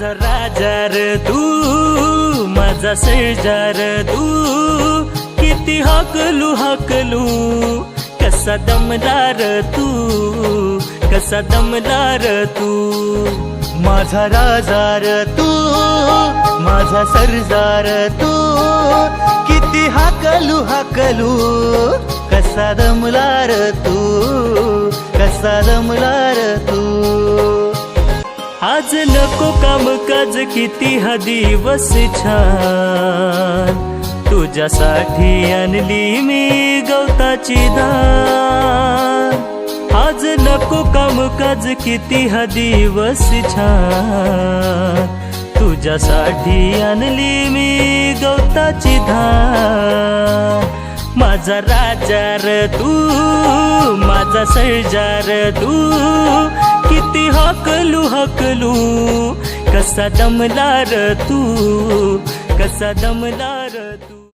माझा राजार तू माझा शेजार तू किती हाकलू हाकलू कसा दमदार तू कसा दमदार तू. माझा राजार तू माझा सरजार तू किती हाकलू हाकलू कसा दमलार तू कसा दमलार तू. आज नको काम काज किती हा दिवस छान. तुझ्यासाठी आणली मी गवताची दान. आज नको काम काज किती हा दिवस छान. तुझ्यासाठी आणली मी गवताची धान माझा राजार तू माझा सैजार तू हकलू हकलू कसा र तू कसा दमलार तू?